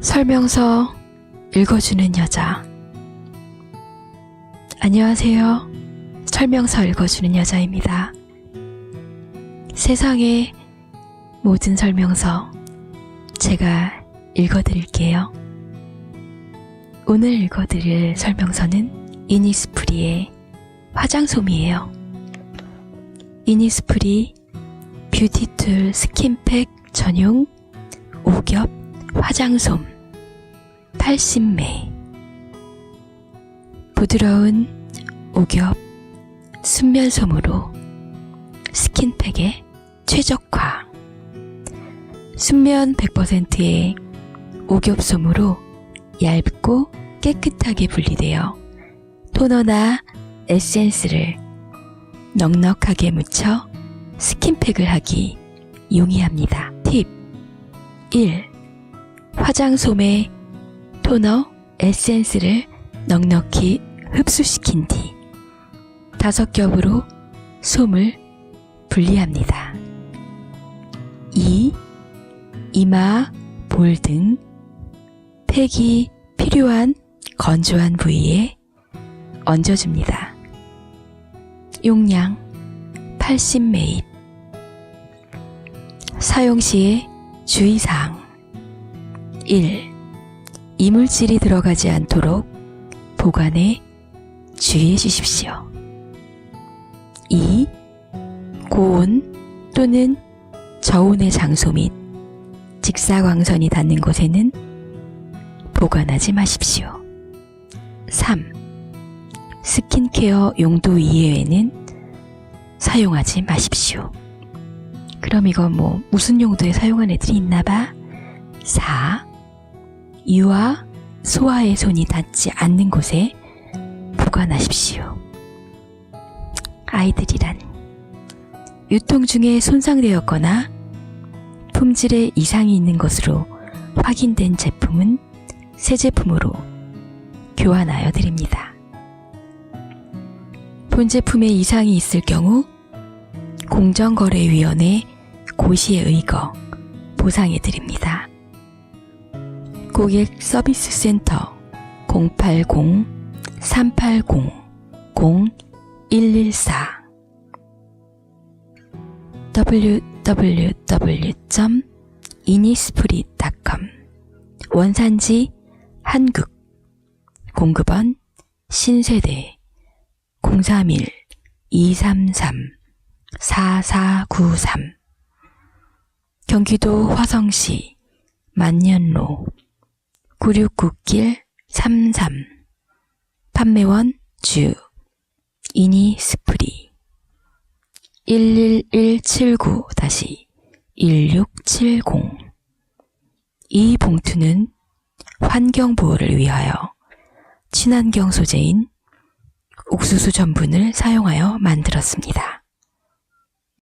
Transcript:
설명서 읽어주는 여자. 안녕하세요. 설명서 읽어주는 여자입니다. 세상의 모든 설명서 제가 읽어드릴게요. 오늘 읽어드릴 설명서는 이니스프리의 화장솜이에요. 이니스프리 뷰티툴 스킨팩 전용 오겹 화장솜 80매 부드러운 오겹 순면솜으로 스킨팩에 최적화 순면 100%의 오겹솜으로 얇고 깨끗하게 분리되어 토너나 에센스를 넉넉하게 묻혀 스킨팩을 하기 용이합니다. 팁 1. 화장솜에 토너, 에센스를 넉넉히 흡수시킨 뒤 다섯 겹으로 솜을 분리합니다. 2. 이마, 볼 등 팩이 필요한 건조한 부위에 얹어줍니다. 용량 80매입 사용 시의 주의사항 1. 이물질이 들어가지 않도록 보관에 주의해 주십시오. 2. 고온 또는 저온의 장소 및 직사광선이 닿는 곳에는 보관하지 마십시오. 3. 스킨케어 용도 이외에는 사용하지 마십시오. 그럼 이거 뭐 무슨 용도에 사용한 애들이 있나 봐? 4. 유아, 소아의 손이 닿지 않는 곳에 보관하십시오. 아이들이란 유통 중에 손상되었거나 품질에 이상이 있는 것으로 확인된 제품은 새 제품으로 교환하여 드립니다. 본 제품에 이상이 있을 경우 공정거래위원회 고시에 의거 보상해 드립니다. 고객 서비스 센터 080-380-0114 www.이니스프리.com 원산지 한국 공급원 신세대 031-233-4493 경기도 화성시 만년로 969길 33 판매원 주. 이니 스프리. 11179-1670 이 봉투는 환경 보호를 위하여 친환경 소재인 옥수수 전분을 사용하여 만들었습니다.